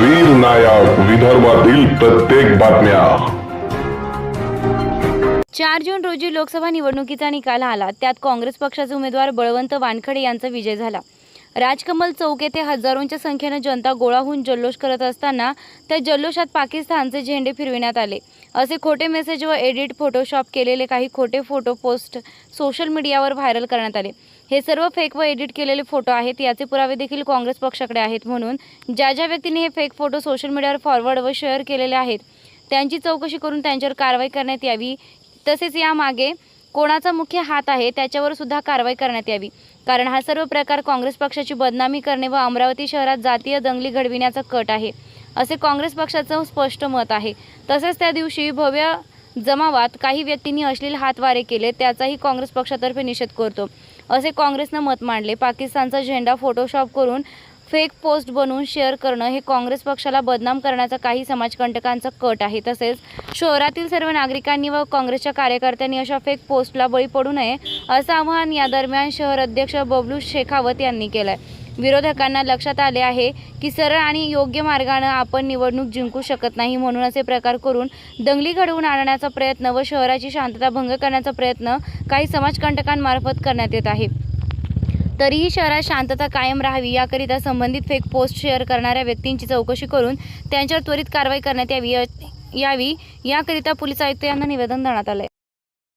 वीर नायक विदर्भातील प्रत्येक बातम्या. चार जून रोजी लोकसभा निवडणुकीचा निकाल आला. त्यात काँग्रेस पक्षाचे उमेदवार बळवंत वानखडे यांचा विजय झाला. राजकमल चौक येथे हजारोंच्या संख्येनं जनता गोळा होऊन जल्लोष करत असताना त्या जल्लोषात पाकिस्तानचे झेंडे फिरविण्यात आले. असे खोटे मेसेज व एडिट फोटोशॉप केलेले काही खोटे फोटो पोस्ट सोशल मीडियावर व्हायरल करण्यात आले. हे सर्व फेक व एडिट केलेले फोटो आहेत याचे पुरावे देखील काँग्रेस पक्षाकडे आहेत म्हणून ज्या ज्या व्यक्तींनी हे फेक फोटो सोशल मीडियावर फॉरवर्ड व शेअर केलेले आहेत त्यांची चौकशी करून त्यांच्यावर कारवाई करण्यात यावी. तसेच यामागे कोणाचा मुख्य हात आहे त्याच्यावर सुद्धा कारवाई करण्यात यावी. कारण हा सर्व प्रकार काँग्रेस पक्षाची बदनामी करणे व अमरावती शहरात जातीय दंगली घडविण्याचा कट आहे असे काँग्रेस पक्षाचं स्पष्ट मत आहे. तसेच त्या दिवशी भव्य जमावात काही व्यक्तींनी अश्लील हातवारे केले त्याचाही काँग्रेस पक्षातर्फे निषेध करतो. असे काँग्रेसनं मत मांडले. पाकिस्तानचा झेंडा फोटोशॉप करून फेक पोस्ट बनवून शेअर करणं हे काँग्रेस पक्षाला बदनाम करण्याचा काही समाजकंटकांचा कट आहे. तसेच शहरातील सर्व नागरिकांनी व काँग्रेसच्या कार्यकर्त्यांनी अशा फेक पोस्टला बळी पडू नये असं आवाहन या दरम्यान शहर अध्यक्ष बबलू शेखावत यांनी केलं आहे विरोधकांना लक्षात आले आहे की सरळ आणि योग्य मार्गानं आपण निवडणूक जिंकू शकत नाही म्हणून असे प्रकार करून दंगली घडवून आणण्याचा प्रयत्न व शहराची शांतता भंग करण्याचा प्रयत्न काही समाजकंटकांमार्फत करण्यात येत आहे. तरीही शहरात शांतता कायम राहावी याकरिता संबंधित फेक पोस्ट शेअर करणाऱ्या व्यक्तींची चौकशी करून त्यांच्यावर त्वरित कारवाई करण्यात यावी यावी. याकरिता पोलीस आयुक्त यांना निवेदन देण्यात आले